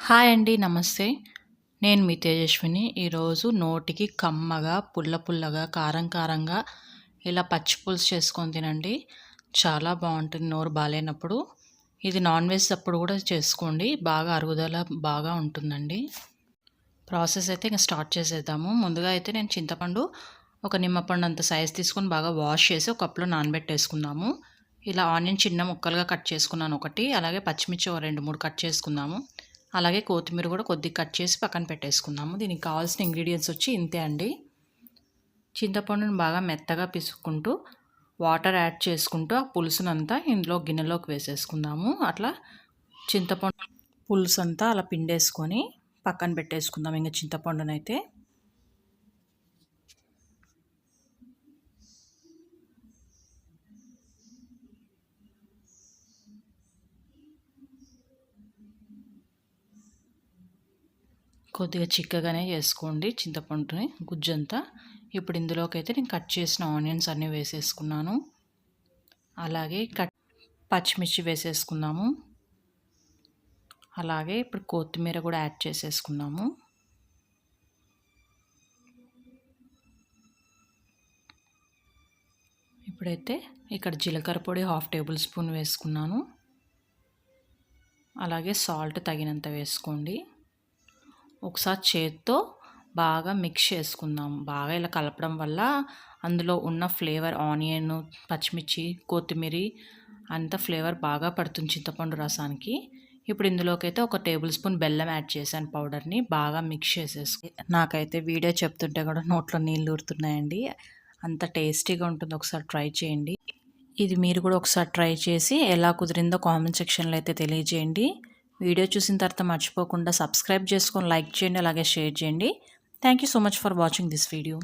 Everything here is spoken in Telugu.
హాయ్ అండి నమస్తే. నేను మీ తేజస్విని. ఈరోజు నోటికి కమ్మగా పుల్ల పుల్లగా కారం కారంగా ఇలా పచ్చి పులుసు చేసుకొని తినండి. చాలా బాగుంటుంది నోరు బాగాలేనప్పుడు ఇది నాన్ వెజ్ అప్పుడు కూడా చేసుకోండి. బాగా అరుగుదల బాగా ఉంటుందండి. ప్రాసెస్ అయితే ఇంకా స్టార్ట్ చేసేద్దాము. ముందుగా అయితే నేను చింతపండు ఒక నిమ్మపండు అంత సైజ్ తీసుకొని బాగా వాష్ చేసి ఒక కప్లో నానబెట్టేసుకుందాము. ఇలా ఆనియన్ చిన్న ముక్కలుగా కట్ చేసుకున్నాను ఒకటి. అలాగే పచ్చిమిర్చి ఒక రెండు మూడు కట్ చేసుకుందాము. అలాగే కొత్తిమీర కూడా కొద్దిగా కట్ చేసి పక్కన పెట్టేసుకుందాము. దీనికి కావాల్సిన ఇంగ్రీడియంట్స్ వచ్చి ఇంతే అండి. చింతపండును బాగా మెత్తగా పిసుక్కుంటూ వాటర్ యాడ్ చేసుకుంటూ ఆ పులుసునంతా ఇందులో గిన్నెలోకి వేసేసుకుందాము. అట్లా చింతపండు పులుసు అంతా అలా పిండేసుకొని పక్కన పెట్టేసుకుందాం. ఇంకా చింతపండునైతే కొద్దిగా చిక్కగానే చేసుకోండి చింతపండుని గుజ్జంతా. ఇప్పుడు ఇందులోకైతే నేను కట్ చేసిన ఆనియన్స్ అన్నీ వేసేసుకున్నాను. అలాగే కట్ పచ్చిమిర్చి వేసేసుకుందాము అలాగే ఇప్పుడు కొత్తిమీర కూడా యాడ్ చేసేసుకున్నాము. ఇప్పుడైతే ఇక్కడ జీలకర్ర పొడి హాఫ్ టేబుల్ స్పూన్ వేసుకున్నాను. అలాగే సాల్ట్ తగినంత వేసుకోండి. ఒకసారి చేతితో బాగా మిక్స్ చేసుకుందాం. బాగా ఇలా కలపడం వల్ల అందులో ఉన్న ఫ్లేవర్ ఆనియన్ పచ్చిమిర్చి కొత్తిమీర అంత ఫ్లేవర్ బాగా పడుతుంది చింతపండు రసానికి. ఇప్పుడు ఇందులోకైతే ఒక టేబుల్ స్పూన్ బెల్లం యాడ్ చేశాను పౌడర్ని. బాగా మిక్స్ చేసేసి నాకైతే వీడియో చెప్తుంటే కూడా నోట్లో నీళ్ళు ఊరుతున్నాయండి. అంత టేస్టీగా ఉంటుంది. ఒకసారి ట్రై చేయండి. ఇది మీరు కూడా ఒకసారి ట్రై చేసి ఎలా కుదిరిందో కామెంట్ సెక్షన్లో అయితే తెలియజేయండి. వీడియో చూసిన తర్వాత మర్చిపోకుండా సబ్స్క్రైబ్ చేసుకొని లైక్ చేయండి అలాగే షేర్ చేయండి. Thank you so much for watching this video